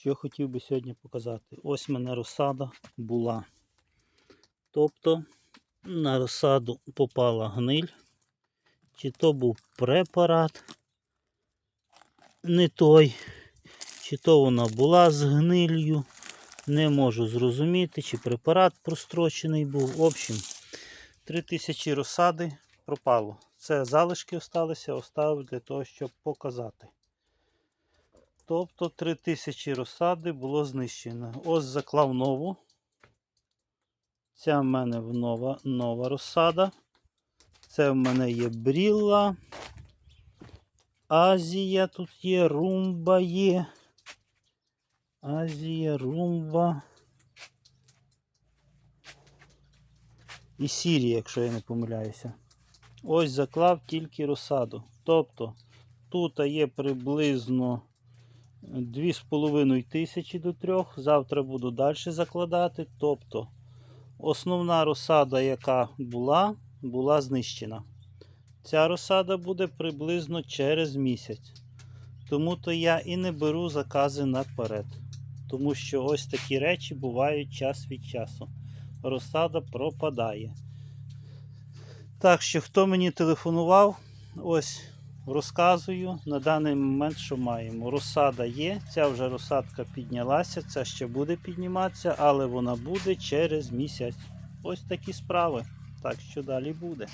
Що хотів би сьогодні показати? Ось мене розсада була. Тобто на розсаду попала гниль, чи то був препарат не той, чи то вона була з гниллю. Не можу зрозуміти, чи препарат прострочений був. В общем, 3000 розсади пропало. Це залишки осталися, оставив для того, щоб показати. Тобто 3000 розсади було знищено. Ось заклав нову. Ця в мене нова, нова розсада. Це в мене є брілла. Азія тут є, румба є. Азія, румба. І Сірія, якщо я не помиляюся. Ось заклав тільки розсаду. Тобто тут є приблизно 2,5 тисячі до 3. Завтра буду далі закладати. Тобто основна розсада, яка була, була знищена. Ця розсада буде приблизно через місяць. Тому то я і не беру закази наперед. Тому що ось такі речі бувають час від часу. Розсада пропадає. Так що, хто мені телефонував, ось розказую на даний момент, що маємо. Розсада є, ця вже розсадка піднялася, ця ще буде підніматися, але вона буде через місяць. Ось такі справи. Так що далі буде.